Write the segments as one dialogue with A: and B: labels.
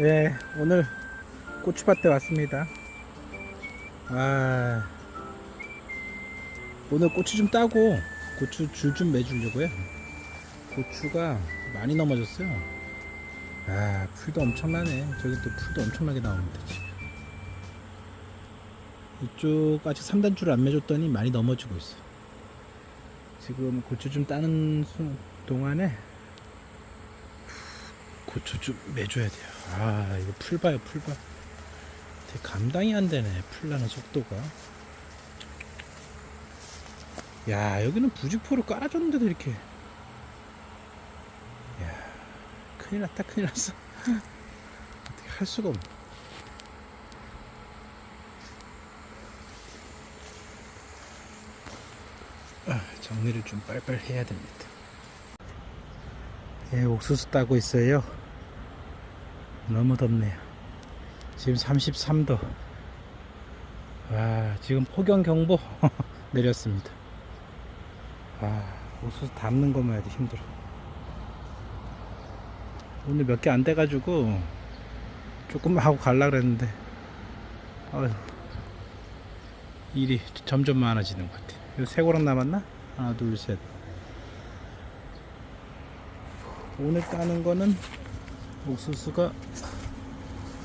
A: 예, 오늘 고추밭에 왔습니다. 아, 오늘 고추 좀 따고 고추 줄 좀 매주려고요. 고추가 많이 넘어졌어요. 아, 풀도 엄청나네. 저기 또 풀도 엄청나게 나옵니다, 지금. 이쪽 아직 3단 줄을 안 매줬더니 많이 넘어지고 있어. 지금 고추 좀 따는 수- 동안에 고추 좀 매줘야 돼요. 아, 이거 풀 봐요, 풀 봐. 되게 감당이 안 되네, 풀 나는 속도가. 야, 여기는 부직포를 깔아줬는데도 이렇게. 야, 큰일 났다, 큰일 났어. 어떻게 할 수가 없네. 아, 정리를 좀 빨빨 해야 됩니다. 예, 옥수수 따고 있어요. 너무 덥네요. 지금 33도. 와, 지금 폭염경보 내렸습니다. 와, 옥수수 담는 것만 해도 힘들어. 오늘 몇 개 안 돼가지고 조금만 하고 갈라 그랬는데, 어휴, 일이 점점 많아지는 것 같아. 이거 세 고랑 남았나? 하나, 둘, 셋. 오늘 까는 거는 옥수수가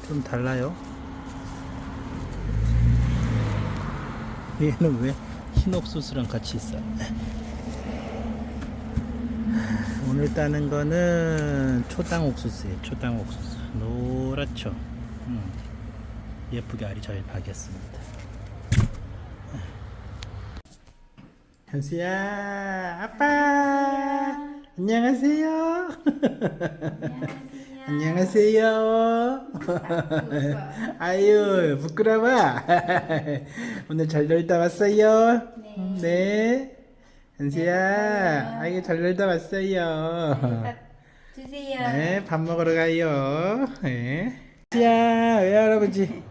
A: 좀 달라요. 얘는 왜 흰 옥수수랑 같이 있어? 오늘 따는 거는 초당 옥수수예요. 초당 옥수수. 노랗죠. 음, 예쁘게 알이 잘 박였습니다. 현수야, 아빠, 안녕하세요. 안녕하세요. 아유, 부끄러워. 오늘 잘 놀다 왔어요. 네. 현수야, 아이고 잘 놀다 왔어요.
B: 주세요.
A: 네, 밥 먹으러 가요. 네. 현수야, 외할아버지.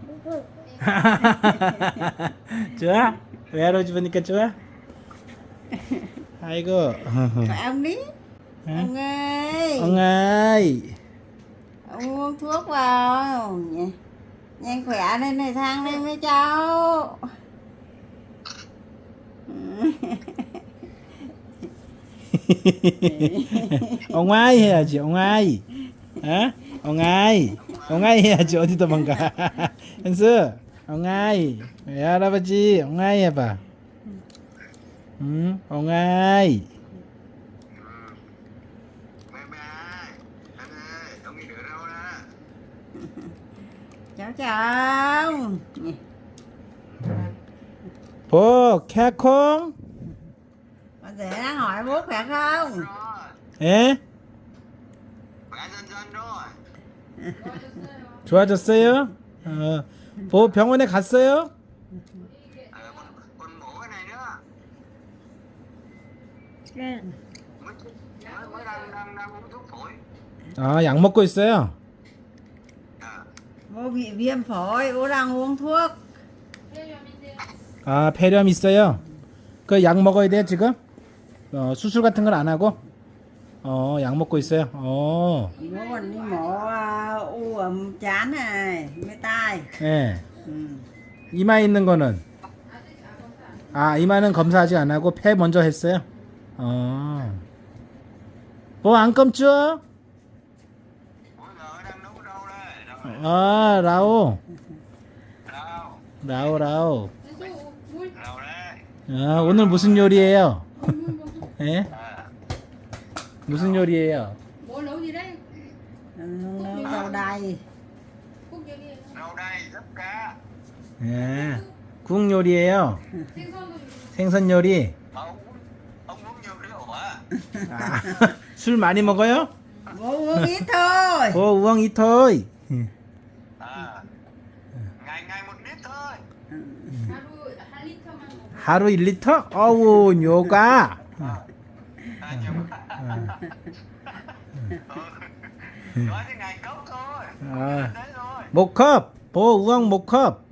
A: 좋아? 외할아버지 보니까 좋아? 아이고.
B: ông ơi
A: Ông
B: uống thuốc vào. Nha- Nhanh khỏe lên này sang đây với cháu.
A: ông ai 해야지 ông ai 어? ông ai ông ai 해야지 어디 도망가 현수 ông ai 왜 할아버지 ông ai 해봐 응 ông ai
C: Bye bye. Anh ơi, không đi được đâu đó.
B: Nha.
A: 보 캬콩
B: Con rể đang hỏi bố khỏe không?
C: Rồi,
A: 예
C: khỏe dần dần rồi.
A: 좋아졌어요 어, 보 병원에 갔어요
C: Ờ, còn, còn mổ cái này nữa. Mới, mới, mới đang, đang, đang uống thuốc phổi.
A: 아약 먹고 있어요
B: Viêm phổi, bố đang uống thuốc.
A: 아 폐렴 있어요 그 약 먹어야 돼요 지금 어, 수술 같은 건 안 하고 어 약 먹고 있어요 어
B: Bố còn đi mổ à, u ở chán này, với tai.
A: 예.
B: Ừ.
A: 이마에 있는 거는 아 이마는 검사 아직 안 하고 폐 먼저 했어요. 어. 뭐안 검죠? 아 라오 라오 라오.
C: đây.
A: 아 오늘 무슨 요리예요? 예?
C: Ờ,
A: 무슨 요리예요?
C: Cá.
A: 예. 국 요리예요.
D: 생선
A: 요리. 아, 술 많이 먹어요?
B: Bố uống ít thôi.
A: 오 우엉 이토이.
C: Ờ, ngày ngày một lít thôi.
D: 하루 한 리터만 먹어.
A: 하루 1리터? 어우 요가.
C: Nói ngày cốc thôi. Đấy rồi.
A: 목컵. 보 우엉 목컵.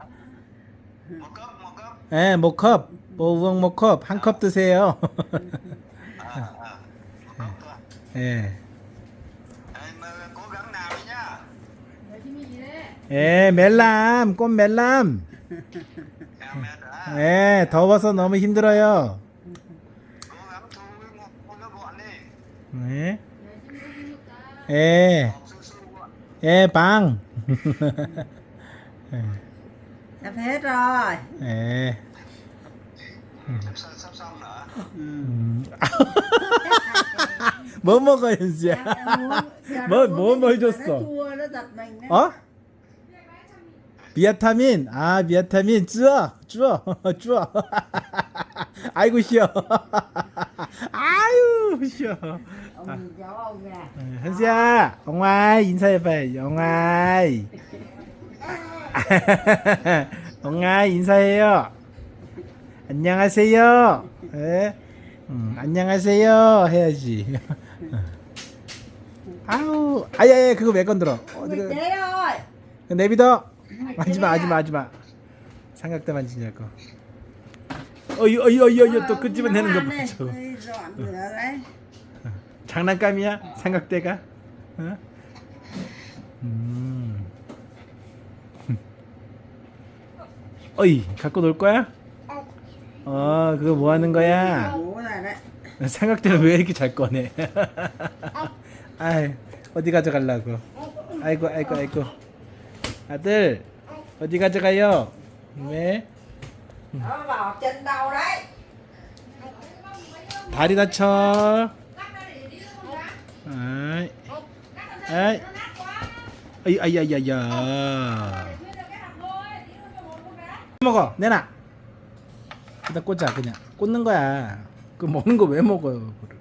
C: Một cốc, một cốc.
A: 예, 목컵. 보 우엉 목컵 한 컵 드세요.
C: À, à, một cốc thôi.
A: 예.
C: Em ờ, cố gắng nào đấy nhá.
D: 열심히
A: 예, 멜람, 꽃 멜람. 예, 더워서 너무 힘들어요.
C: đi
A: 예. 예, 예, 방.
B: sắp hết rồi
A: 예. 음. 뭐 먹어, 현수야?
B: Giờ
A: Mới-
B: nó
A: mới-
B: uống
A: mới
B: cái gì mà
A: 줬어.
B: nó chua nó giật mình đấy.
A: 어? 비타민, 아, 비타민, 쭈어, 쭈어, 쭈어. 아이고, 쉬어. 아유, 쉬어.
B: ông nè
A: 현수야, 엉아이 인사해봐요, 엉아이. 엉아이 인사해요. 안녕하세요. 예? 음, 안녕하세요 해야지. 아우, 아야야 그거 왜 어디가?
B: mày té rồi
A: 내비둬. 하지마, 하지마, 하지마. 삼각대 만지냐고. 어이, 어이, 어이, 어이, 또 끄집어내는 거
B: Ngoan đi.
A: 보죠.
B: Ôi, dọn rửa đấy
A: 장난감이야? 삼각대가? 어? 음. 어이, 갖고 놀 거야? 어, 그거 뭐 하는 거야? 삼각대를 왜 이렇게 잘 꺼내? 아이, 어디 가져가려고? 아이고, 아이고, 아이고. 아들, 어디 가져가요?
B: vào chân đau đấy
A: 다리 다쳐. 아이, 아이, 아이, 아이, 아이, 아이, 야. 먹어, 내놔. 여기다 꽂아, 그냥. 꽂는 거야. 그 먹는 거 왜 먹어요, 그거를.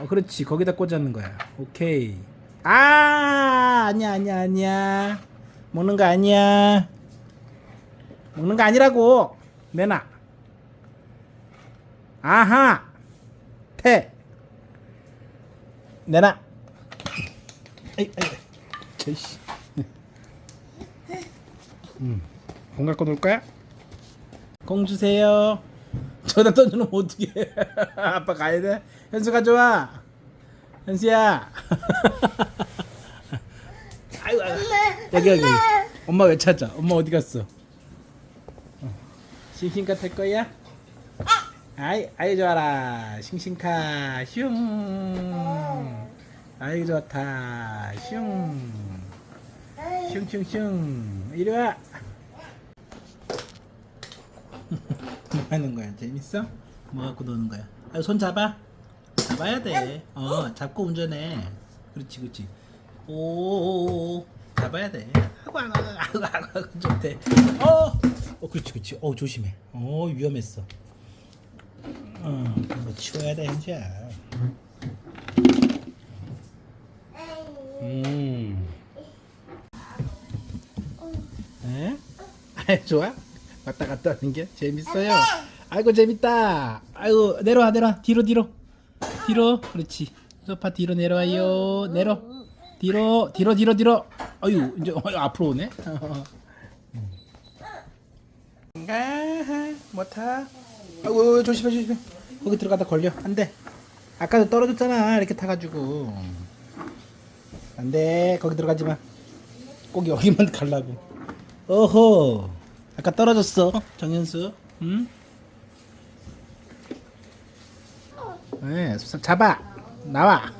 A: 어, 그렇지. 거기다 꽂아는 거야. 오케이. 아, 아니야, 아니야, 아니야. 먹는 거 아니야. 먹는 거 아니라고. 내놔. 아하. 태. 내놔. 에이, 에이. 저씨. 음. 공 갖고 놀 거야? 공 주세요. 저다 던져놓으면 어떡해. 아빠 가야 돼? 현수 가져와. 현수야. 여기, 여기. 엄마 왜 찾아? 엄마 어디 갔어? 어. 싱싱카 탈 거야? 아이, 아이 좋아라. 싱싱카, 슝. 아이 좋다. 슝. 슝슝슝. 이리 와. 뭐 하는 거야? 재밌어? 뭐 갖고 노는 거야? 아, 손 잡아. 잡아야 돼. 어, 잡고 운전해. 그렇지, 그렇지. 오, 잡아야 돼. 아고, 아고, 아고, 아고, 아고, 좋대. 어, 어, 그렇지, 그렇지. 어, 조심해. 어, 위험했어. 어, 이거 치워야 돼, 현지야. 음. 에? 아, 좋아? 왔다 갔다 하는 게 재밌어요. 아이고 재밌다. 아이고 내려와 내려와 뒤로 뒤로 뒤로 그렇지. 소파 뒤로 내려와요. 내려 뒤로 뒤로 뒤로 뒤로. 아유 이제 어, 앞으로 오네. 아 못하. 아이고 조심해 조심해. 거기 들어가다 걸려. 안 돼. 아까도 떨어졌잖아 이렇게 타가지고. 안 돼. 거기 들어가지 마. 꼭 여기만 갈라고. 어허. 아까 떨어졌어. 정현수. 응? 네, 손 잡아. 나와.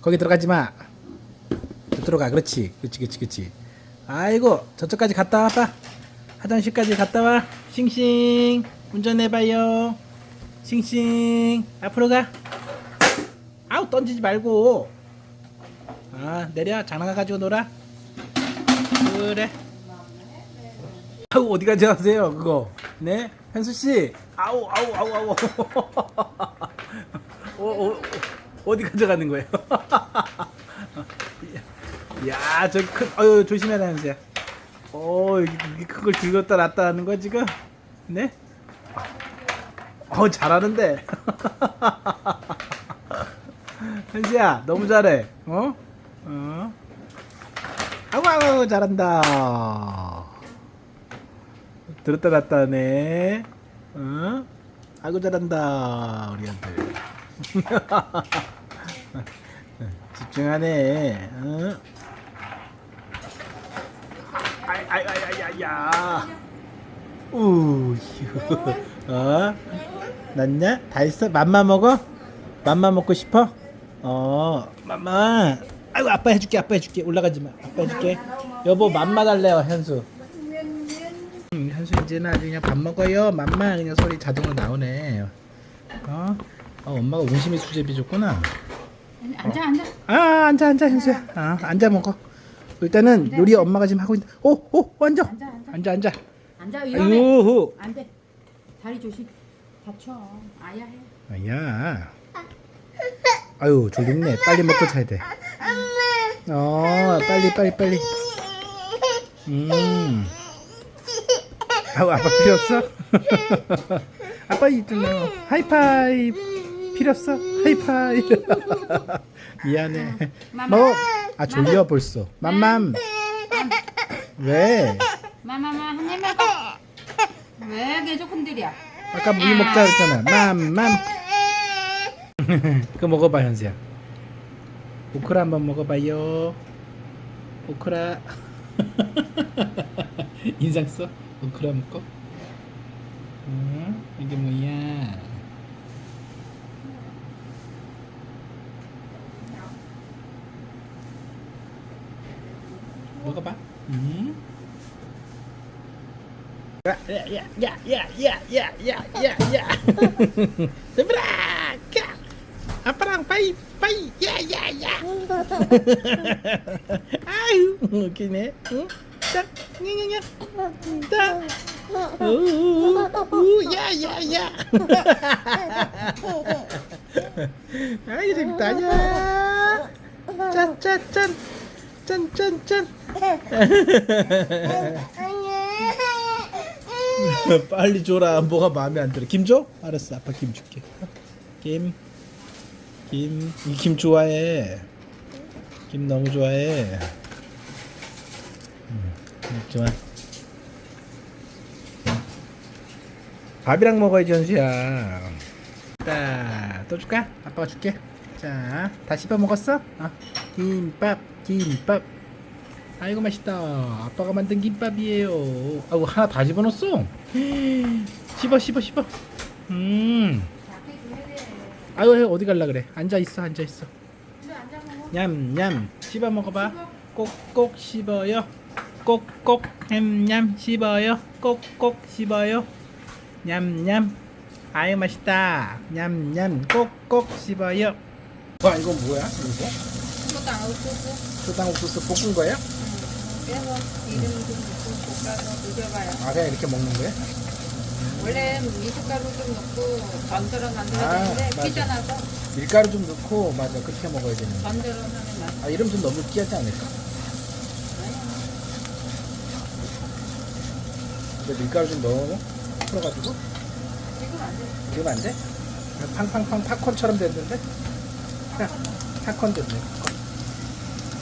A: 거기 들어가지 마. 저쪽으로 가. 그렇지. 그렇지, 그렇지, 그렇지. 아이고, 저쪽까지 갔다 와봐. 화장실까지 갔다 와. 싱싱. 운전해봐요. 싱싱. 앞으로 가. 아우, 던지지 말고. 아, 내려. 장난감 가지고 놀아. 그래. 아우 어디 가지 하세요 그거 네 현수 씨 아우 아우 아우 아우 어, 어, 어, 디 가져가는 거예요 야 저 큰 어유 조심해라 현수야 어 여기 큰걸 들었다 놨다 하는 거야 지금 네? 어 잘하는데 현수야 너무 잘해 어? 어? 아우 아우 잘한다 들었다 놨다 하네 어? 아이고 잘한다 우리 아들 집중하네 어? 아야야야야. 우. 어? 났냐? 다 있어? 맘마 먹어? 맘마 먹고 싶어? 어, 맘마. 아이고 아빠 해줄게, 아빠 해줄게. 올라가지 마. 아빠 해줄게. 여보 맘마 달래요, 현수. 음, 현수 이제는 아주 그냥 밥 먹어요. 맘마 그냥 소리 자동으로 나오네. 어? 어 엄마가 운심이 수제비 줬구나.
D: 앉아 앉아.
A: 아 앉아 앉아 현수야. 아 앉아 먹어. 일단은 요리 엄마가 지금 하고 있는. 오 오 앉아.
D: 앉아 앉아.
A: 앉아 앉아.
D: 앉아 위험해.
A: 아유.
D: 안 돼. 다리 조심. 다쳐. 아야 해.
A: 아야. 아유 졸립네. 빨리 먹고 자야 돼. 어 빨리 빨리 빨리. 음. 아우 아빠 필요 없어? 아빠 있잖아요. 하이파이브 필요 없어? 하이파이브. 미안해. 먹어. 아 졸려 벌써. 맘맘. 왜?
D: 마마마 한입 먹어. 왜 계속 흔들이야?
A: 아까 물 먹자 그랬잖아. 맘맘. 그거 먹어봐 현수야. 오크라 한번 먹어봐요. 오크라. 인상 써? 오크라 먹고. 응? 이게 뭐야? 먹어봐. 응? 야야야야야야야야야 제브라 가 아빠랑 빠이 빠이 야야야 아유 웃기네 응딱 냐냐냐 딱우 짠짠짠. 빨리 줘라. 뭐가 마음에 안 들어. 김 줘? 알았어. 아빠 김 줄게. 김 김 이 김 좋아해. 김 너무 좋아해. 음, 좋아. 밥이랑 먹어야지 현수야. 자 또 줄까? 아빠가 줄게. 자 다 씹어 먹었어? 어. 김밥 김밥 아이고 맛있다. 아빠가 만든 김밥이에요. 아이고 하나 다 집어넣었어. 씹어 씹어 씹어. 음. 해, 어디 갈라 그래? 앉아 있어 앉아
D: 있어.
A: 냠냠 씹어 먹어봐. 꼭꼭 씹어요. 꼭꼭 냠냠 씹어요. 꼭꼭 씹어요. 냠냠. 아유 맛있다. 냠냠 꼭꼭 씹어요. 와 이거 뭐야? 이거?
D: 안 없고
A: 초당 옥수수 볶은 거야?
D: 빼서 기름 좀 넣고 볶아서 녹여봐요.
A: 아 그냥 이렇게 먹는 거야?
D: 원래 미숫가루 좀 넣고
A: 아,
D: 만들어야 되는데
A: 맞아.
D: 귀찮아서
A: 밀가루 좀 넣고 맞아 그렇게 먹어야 되는 거.
D: 건드려 하면 맛.
A: 아 이러면 좀 너무 느끼하지 않을까? 근데 밀가루 좀 넣어 풀어가지고
D: 지금 안 돼.
A: 이러면 안 돼? 팡팡팡 팝콘처럼 됐는데? 팝콘 됐네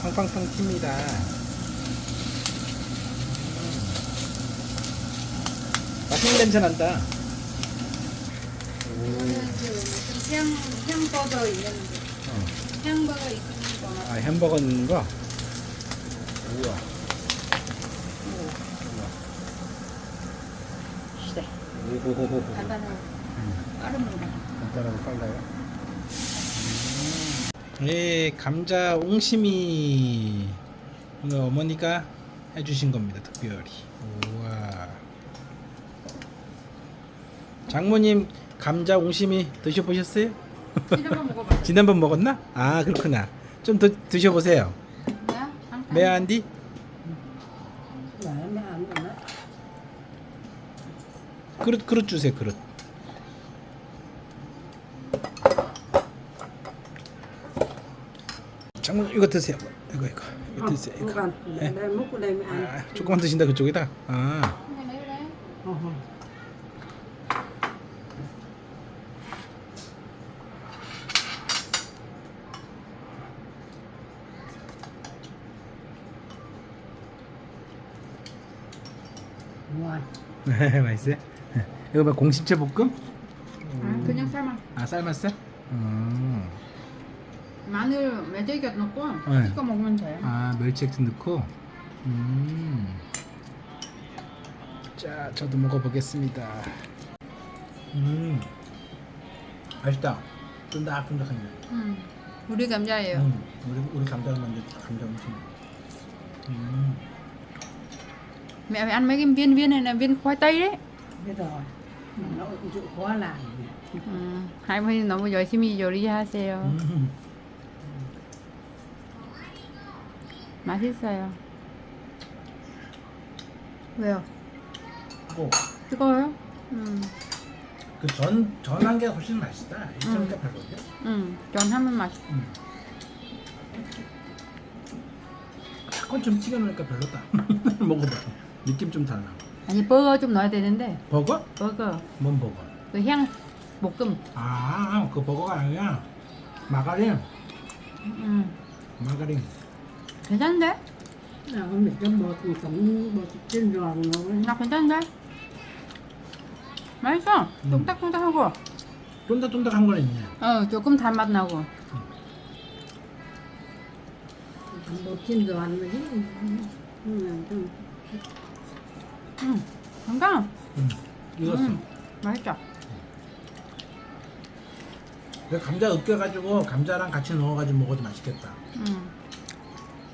A: 팡팡팡 튑니다 음. 맛있는 냄새 난다
D: 이거는 그 무슨 향 향버거 있는
A: 어.
D: 향버거 있는 거.
A: 아 햄버거 넣는 거? 우와
D: 시대.
A: 오호호호
D: 간단하고 빠릅니다.
A: 간단하고 빨라요. 예, 감자 옹심이 오늘 어머니가 해주신 겁니다. 특별히. 우와. 장모님 감자 옹심이 드셔보셨어요? 지난번 먹었나? 아 그렇구나. 좀 더 드셔보세요.
D: 한.
A: 매안디? 그릇 그릇 주세요. 그릇. 장모님 이거 드세요. 이거 이거 이거 드세요. 이거.
E: Con,
A: 네.
E: đây múc ở đây mới ăn.
A: 아, 조금만 드신다 그쪽에다. 아.
E: ờ. Ngon.
A: 맛있어요? 이거 뭐 공심채 볶음?
D: 아, 그냥 삶아.
A: 아 삶았어? 음.
D: 마늘 매대기가 넣고
A: 네.
D: 찍어 먹으면 돼.
A: 아 멸치액젓 넣고. 음. 자, 저도 먹어보겠습니다. 음, 맛있다. 쫀득쫀득하네.
D: 음. 우리 감자예요.
A: 음, 우리 우리 감자 만들 감자 엄청. 음,
D: Mẹ phải ăn mấy cái viên viên này là viên khoai tây đấy.
B: biết rồi nó chịu khó làm
D: 음. 할머니 너무 열심히 요리하세요.
A: 음.
D: 맛있어요. 왜요?
A: 고.
D: 뜨거워요? 음.
A: 그전 전한 게 훨씬 맛있다. 이전에
D: 음.
A: 별로데.
D: 음. 전하면 맛.
A: 음. 약간 좀 튀겨놓으니까 별로다. 먹어봐. 느낌 좀 달라.
D: 아니 버거 좀 넣어야 되는데
A: 버거?
D: 버거
A: 뭔 버거?
D: 그 향 볶음.
A: 아, 그 버거가 아니라 마가린.
D: 음.
A: 마가린.
D: 괜찮은데?
B: nào không để cho bột sống bột trên giòn nó
D: 나 괜찮은데? 맛있어.
A: 음.
D: 뚱딱뚱딱하고.
A: 쫀득쫀득한 거는 있네.
D: 어 조금 단맛 나고.
B: trên giòn mà chứ Ừ, ừ.
D: 음. 건강.
A: 음, 익었어.
D: 음. 맛있죠?
A: 그 감자 으깨가지고 감자랑 같이 넣어가지고 먹어도 맛있겠다.
D: 음.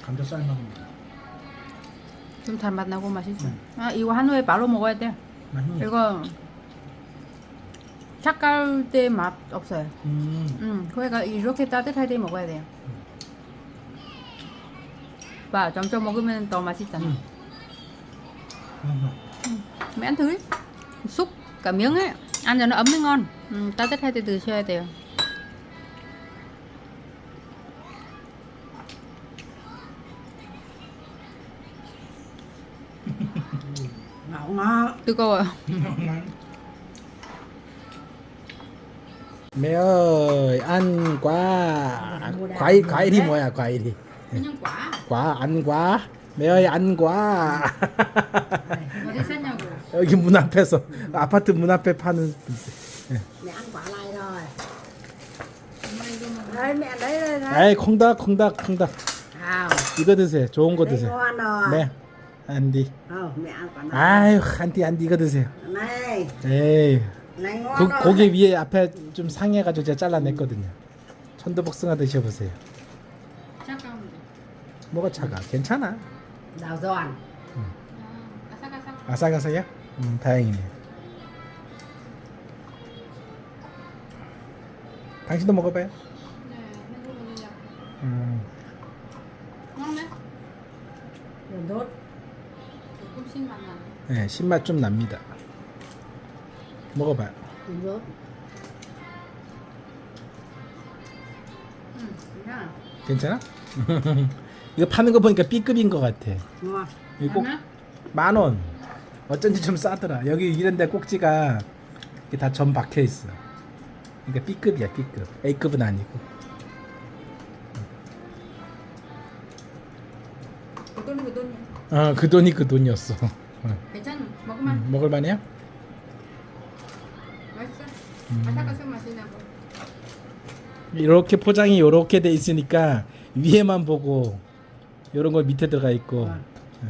A: 감자 삶아서
D: 좀 단맛 나고 맛있어.
A: 음.
D: 아 이거 한 후에 바로 먹어야 돼.
A: 맛있네.
D: 이거 착갈 때맛 없어요.
A: 음,
D: 음, 그러니까 이렇게 따뜻할 때 먹어야 돼요. 봐, 점점 먹으면 더 맛있잖아.
A: 음. 음.
D: Mày ăn thử. Xúc cả miếng ấy, ăn cho nó ấm mới ngon. Ừ, 따뜻할 때 드셔야 뜨거워요.
A: 매어이 안과. 과일 과일이 뭐야 과일이?
D: 그냥 과.
A: 과 안 과. 매어이 안 과.
D: 어디 샀냐고.
A: 여기 문 앞에서 아파트 문 앞에 파는.
B: mẹ ăn quả này rồi đây mẹ đấy đây đấy
A: 아이 콩닥 콩닥 콩닥.
B: nào
A: 이거 드세요. 좋은 거
B: đây
A: 드세요.
B: ngon rồi
A: 네 안디.
B: ờ mẹ ăn quả này
A: 아유 안디 안디 이거 드세요.
B: này
A: 에이.
B: này ngon
A: 그,
B: rồi
A: 고기 위에 앞에 좀 상해가지고 제가 잘라냈거든요. 천도복숭아 드셔보세요.
D: 잠깐만.
A: 뭐가 차가? 괜찮아.
B: đào giòn
D: 아삭아삭.
A: 아삭아삭이야? 음 다행이네. 당신도 먹어봐요?
D: 네, 해보면
A: 음,
B: rồi đốt
D: 조금 신맛 나네.
A: 네, 신맛 좀 납니다. 먹어봐요.
B: đốt
D: 음, 괜찮아.
A: 괜찮아? 이거 파는 거 보니까 B급인 것 같아.
B: ngon
A: 이거 꼭
D: 괜찮아?
A: 만원. 어쩐지 좀 싸더라. 여기 이런데 꼭지가 이게 다점 박혀 있어. 그러니까 B급이야 B급. A급은 아니고 어, 그 돈이 그 돈이었어 어.
D: 괜찮아. 먹으면
A: 음, 먹을 만해요?
D: 맛있어.
A: 음.
D: 아삭아삭 맛이 나고.
A: 이렇게 포장이 이렇게 돼 있으니까 위에만 보고 이런 거 밑에 들어가 있고
B: Vâng.
A: 네.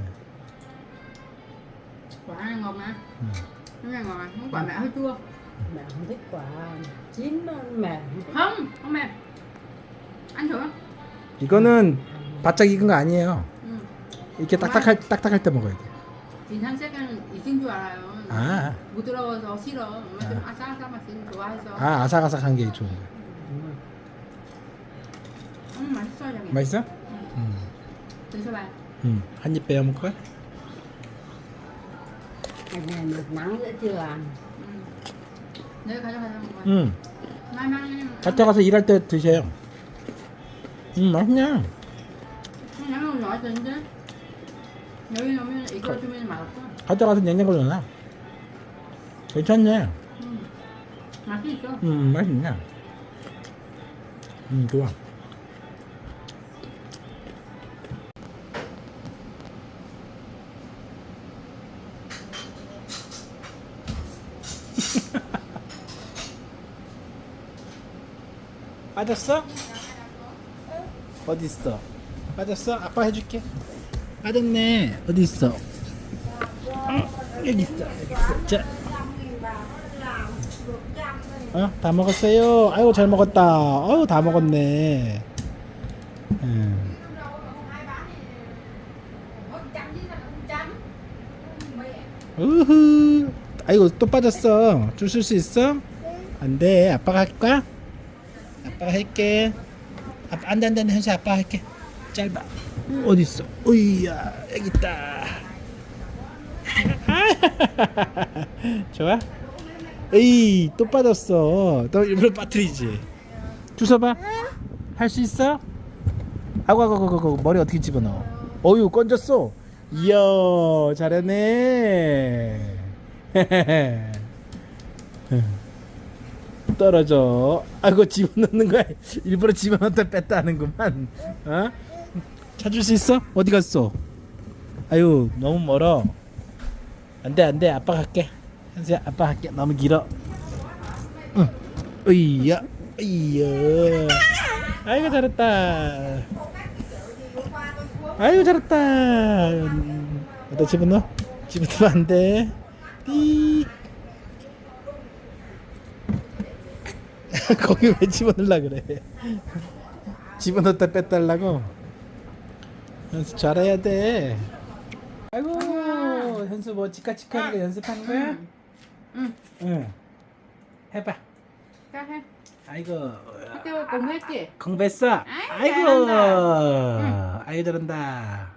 D: Quả này ngọt mà.
A: 음.
D: Cái này ngọt mà. Không quả mẹ hơi chua.
B: mẹ không thích quả chín nó mẹ không thích
D: Không, không mẹ. Ăn thử.
A: 이거는 바짝 익은 거 아니에요
D: 응.
A: 이렇게 딱딱할 딱딱할 때 먹어야 돼
D: 인상색은 익은 줄 알아요.
A: 아.
D: 부드러워서 싫어. 좀
A: 아.
D: 아삭아삭 맛이 좋아해서.
A: 아 아삭아삭한 게 좋은 거야
D: 음, 맛있어, 저기.
A: 맛있어?
D: 응.
A: 음.
D: 드셔봐.
A: 음. 한입 빼어 먹을까?
B: này được nắng nữa chưa ăn
D: 응. 내가 가져가서 먹어.
A: 음.
D: 마마는
A: 가져가서 일할 때 드세요 음 맛있네
D: 양은 맛있는데 여기 넣으면 이거 주면 맛없어.
A: 가져가서 냉장고에 넣어놔 괜찮네
D: 응. 맛이 있어.
A: 음 맛있네 음 좋아 빠졌어? 어디 있어? 빠졌어? 아빠 해줄게. 빠졌네. 어디 있어? 어, 여기 있어 여기 있어. 자. 어? 다 먹었어요? 아이고 잘 먹었다. 아유 다 먹었네. 음. 우후. 아이고 또 빠졌어. 줄쓸수 있어? 안 돼. 아빠가 할까? 아빠가 할게. 아빠 안 돼 안 돼. 현수 아빠가 할게. 짧아 어디 있어 으이야 여기 있다. 좋아? 에이 또 빠졌어. 너 일부러 빠뜨리지. 주워봐. 할 수 있어? 아고 아고 아고 아고 머리 어떻게 집어넣어? 어유 건졌어. 이야 잘했네. 떨어져. 아이고 집어넣는 거야. 일부러 집어넣다 뺐다 하는구만. 어? 찾을 수 있어? 어디 갔어? 아유 너무 멀어. 안돼 안돼. 아빠 갈게. 현수야 아빠 갈게. 너무 길어. 응. 으이야 으이야. 아이고 잘했다. 아이고 잘했다. 음, 어디다 집어넣어? 집어넣으면 안 돼. 띠 거기 왜 집어넣으려 그래? 집어넣었다 하려고 연습 잘해야 돼 아이고 현수 뭐 치카 치카 하는 거 연습하는 거야?
D: 응.
A: 응 해봐
D: ha.
A: 아이고
D: 학교 공부했지?
A: 공부했어?
D: 아이고,
A: 아이고
D: 잘한다.
A: 아이고 잘한다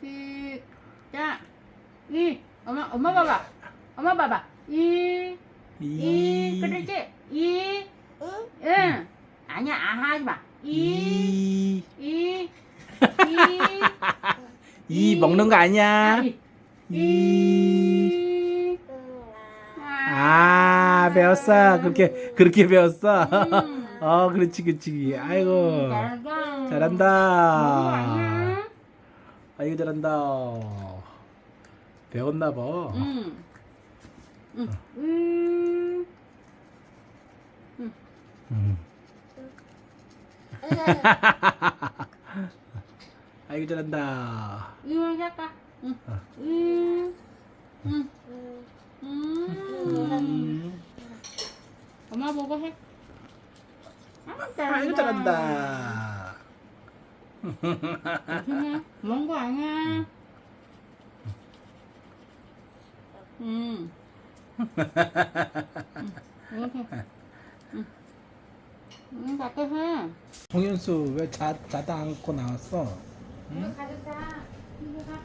D: 시작. 이. 엄마 엄마 봐봐. 엄마 봐봐. 이. 이. 그렇지. 이. 응. 아니야. 아 하지 마. 이.
A: 이.
D: 이. 이.
A: 이 먹는 거 아니야
D: 이.
A: 이.
D: 이.
A: 아 배웠어 그렇게 그렇게 배웠어
D: 음.
A: 어 그렇지 그렇지 아이고
D: 잘한다.
A: 아이고 잘한다 배웠나 봐
D: 응. 응. 음.
A: 음. 아이고 잘한다
D: 이거 할까? 응. 음. 응. 음.
A: 음.
D: 엄마 보고 해. 아,
A: 아이고 잘한다
D: 그냥 먼거 아니야. 음. 이렇게. 응. 응, 갖다 해.
A: 홍현수 왜 자, 자다 않고 나왔어?
D: 이거 가져가. 이거 가.